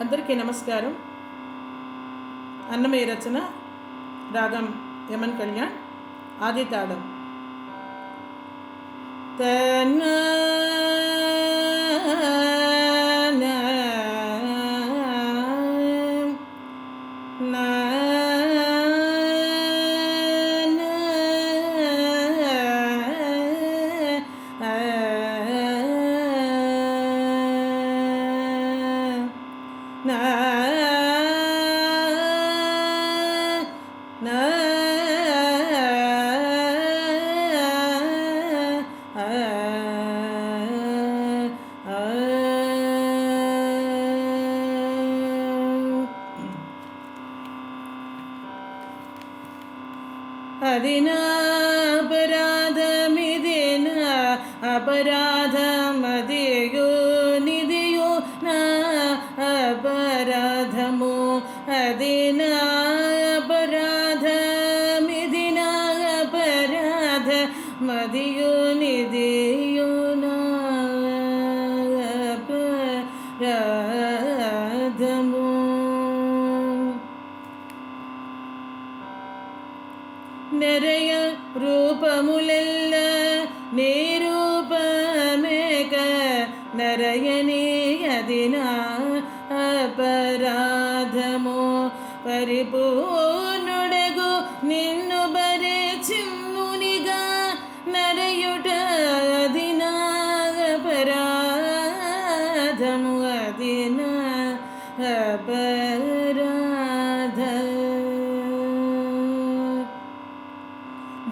అందరికీ నమస్కారం అన్నమయ్య రచన రాగం యమన్ కళ్యాణ్ ఆది తాళం ಅದಿನಾಪರಾಧಮಿದೇನ ಅಪರಾಧಮದೆಯೋ ನಿದೆಯೋ ನ ಅಪರಾಧಮೋ ಅದಿನ ಅಪರಾಧಮಿದಿನ ಅಪರಾಧ ಮದಿಯೋ ನಿದೆಯೋ నెరయ రూపములెల్ల నిరూపమేక నరయని అదినా అపరాధము పరిపూర్ణుడగు నిన్ను బరే చిన్నునిగా నరయుట అదినా అపరాధము అదినా అపరాధ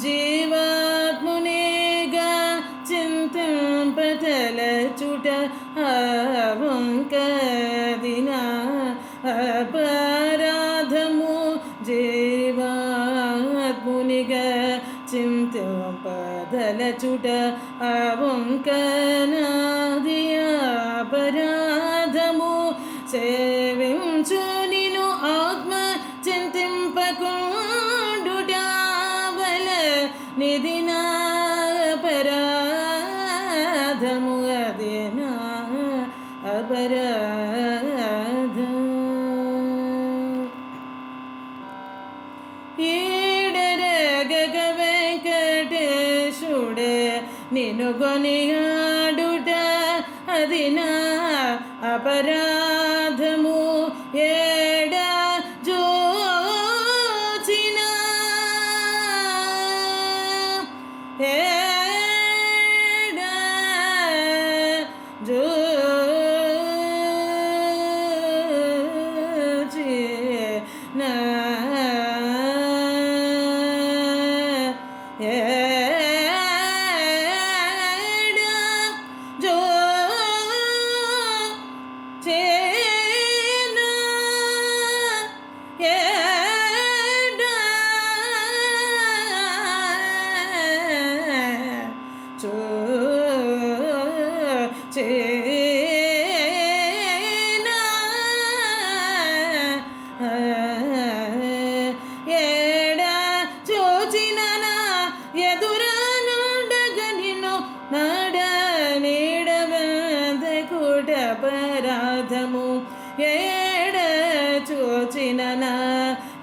ജീവാത്മുനേകാ ചിന്തം പ്രതലച്ചുട ആവും കതിന അപരാധമു ജീവാത്മുനിക ചിന്തം പതലച്ചുട ആവും കനാദിയ അപരാധമു സേവിച്ചു അപരാധ ಈಡರಗ ವೆಂಕಟೇಶುಡ ನಿನು ಕೊನಿಯಾಡುಟ ಅದಿನ ಅಪರಾಧಮು ಏ Yeah.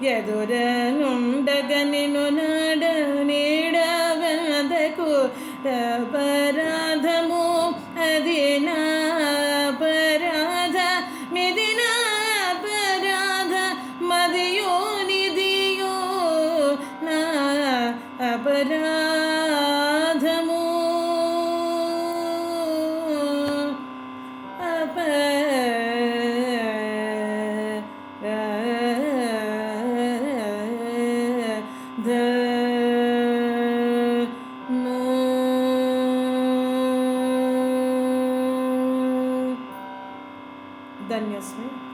ఎదురనుండగ నిను నాడ నీడవదకు అపరాధము అది నా అపరాధ మిది నా అపరాధ మదియో నిధియో నా అపరాధ. धन्यस्मि